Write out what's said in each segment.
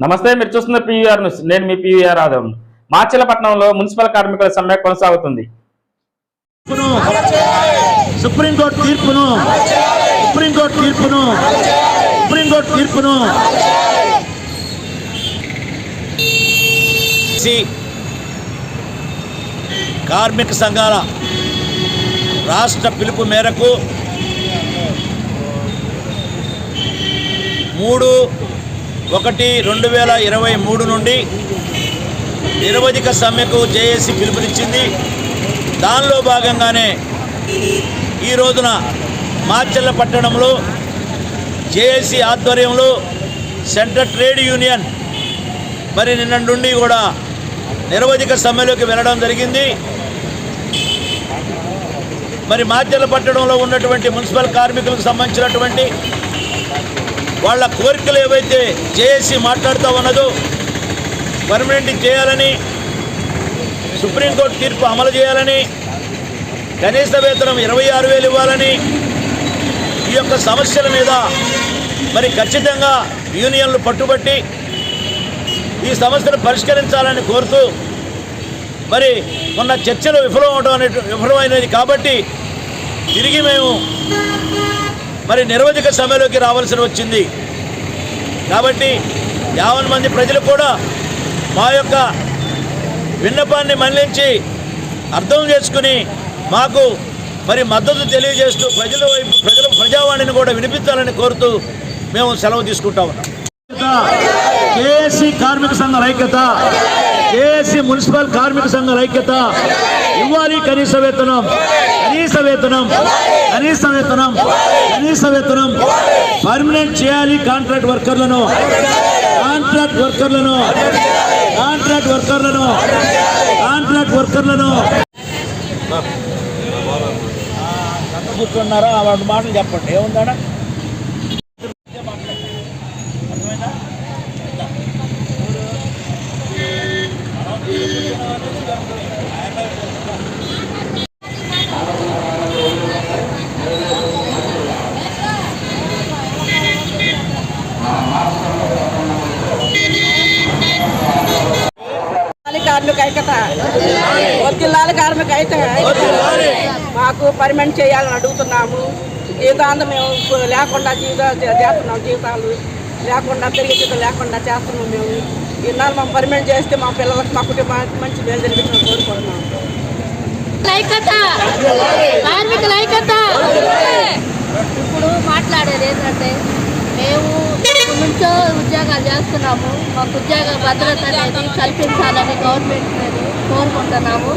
నమస్తే మీరు చూస్తున్న పీవీఆర్ న్యూస్ నేను మీ పీవీఆర్ ఆదవ్ మాచిలపట్నంలో మున్సిపల్ కార్మికుల సమ్మె కొనసాగుతుంది. తీర్పును సుప్రీంకోర్టు తీర్పును సుప్రీంకోర్టు తీర్పును సుప్రీంకోర్టు తీర్పును. సి కార్మిక సంఘాల రాష్ట్ర పిలుపు మేరకు మూడు ఒకటి రెండు వేల ఇరవై మూడు నుండి నిరవధిక సమ్మెకు జేఏసీ పిలుపునిచ్చింది. దానిలో భాగంగానే ఈ రోజున మాచెల్ల పట్టణంలో జేఏసీ ఆధ్వర్యంలో సెంట్రల్ ట్రేడ్ యూనియన్ మరి నిన్న నుండి కూడా నిరవధిక సమ్మెలోకి వెళ్ళడం జరిగింది. మరి మాచెల్ల పట్టణంలో ఉన్నటువంటి మున్సిపల్ కార్మికులకు సంబంధించినటువంటి వాళ్ళ కోరికలు ఏవైతే జేఏసీ మాట్లాడుతూ ఉన్నదో పర్మనెంట్ చేయాలని సుప్రీంకోర్టు తీర్పు అమలు చేయాలని కనీస వేతనం ఇరవై ఆరు వేలు ఇవ్వాలని ఈ యొక్క సమస్యల మీద మరి ఖచ్చితంగా యూనియన్లు పట్టుబట్టి ఈ సమస్యను పరిష్కరించాలని కోరుతూ మరి మొన్న చర్చలు విఫలం అవడం అనే విఫలమైనది కాబట్టి తిరిగి మేము మరి నిరవధిక సమయంలోకి రావాల్సి వచ్చింది. కాబట్టి యావన్ మంది ప్రజలు కూడా మా యొక్క విన్నపాన్ని మళ్ళించి అర్థం చేసుకుని మాకు మరి మద్దతు తెలియజేస్తూ ప్రజల వైపు ప్రజల ప్రజావాణిని కూడా వినిపించాలని కోరుతూ మేము సెలవు తీసుకుంటా ఉన్నాం. కార్మిక సంఘం ఐక్యత. కేఎస్సి మున్సిపల్ కార్మిక సంఘాల ఐక్యత. ఇవ్వాలి కనీస వేతనం కనీస వేతనం కనీస వేతనం కనీస వేతనం. పర్మనెంట్ చేయాలి కాంట్రాక్ట్ వర్కర్లను. కాంట్రాక్ట్ వర్కర్లను. కాంట్రాక్ట్ వర్కర్లను. కాంట్రాక్ట్ వర్కర్లను. కూర్చున్నారా? వాటి మాటలు చెప్పండి. ఏముందా కార్మిక ఐక్యత. వర్ధిల్లాలి కార్మిక ఐక్యత. మాకు పర్మనెంట్ చేయాలని అడుగుతున్నాము. జీతాంతం మేము లేకుండా జీవిత చేస్తున్నాం జీతాలు లేకుండా పెరిగే జీతం లేకుండా చేస్తున్నాం మేము. ఇన్నాళ్ళు మేము పర్మనెంట్ చేస్తే మా పిల్లలకు మా కుటుంబానికి మంచి మేలు జరిగిందని కోరుకుంటున్నాం. కార్మికుల ఇప్పుడు మాట్లాడేది ఏంటంటే చేస్తున్నాము. మాకు ఉద్యోగ భద్రత అనేది కల్పించాలని గవర్నమెంట్ కోరుకుంటున్నాము.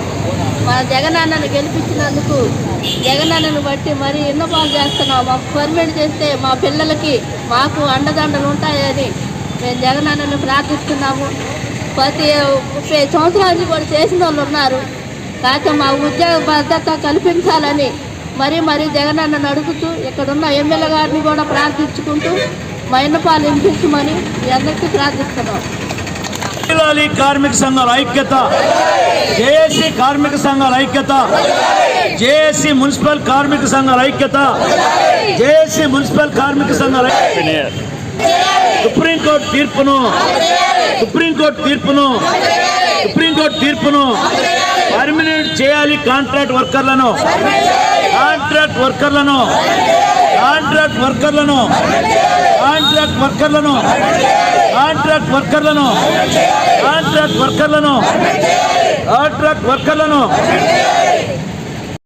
మా జగనన్నను గెలిపించినందుకు జగనన్నను బట్టి మరి ఎన్నో పాలు చేస్తున్నాము. మాకు పర్మిట్ చేస్తే మా పిల్లలకి మాకు అండదండలు ఉంటాయని మేము జగనన్నను ప్రార్థిస్తున్నాము. ప్రతి ముప్పై సంవత్సరాలు కూడా చేసిన వాళ్ళు ఉన్నారు. కాక మా ఉద్యోగ భద్రత కల్పించాలని మరీ మరీ జగనన్నను అడుగుతూ ఇక్కడున్న ఎమ్మెల్యే గారిని కూడా ప్రార్థించుకుంటూ మా వినిపించమని మీ అందరికీ ప్రార్థిస్తున్నాం. కార్మిక సంఘాల ఐక్యత జేఏసీ కార్మిక సంఘాల ఐక్యత జేఏసీ మున్సిపల్ కార్మిక సంఘాల ఐక్యత జేఏసీ మున్సిపల్ కార్మిక సంఘాల సుప్రీంకోర్టు తీర్పును సుప్రీంకోర్టు తీర్పును సుప్రీంకోర్టు తీర్పును పర్మినెంట్ చేయాలి కాంట్రాక్ట్ వర్కర్లను. కాంట్రాక్ట్ వర్కర్లను కాంట్రాక్ట్ వర్కర్లను కాంట్రాక్ట్ వర్కర్లను కాంట్రాక్ట్ వర్కర్లను కాంట్రాక్ట్ వర్కర్లను కాంట్రాక్ట్ వర్కర్లను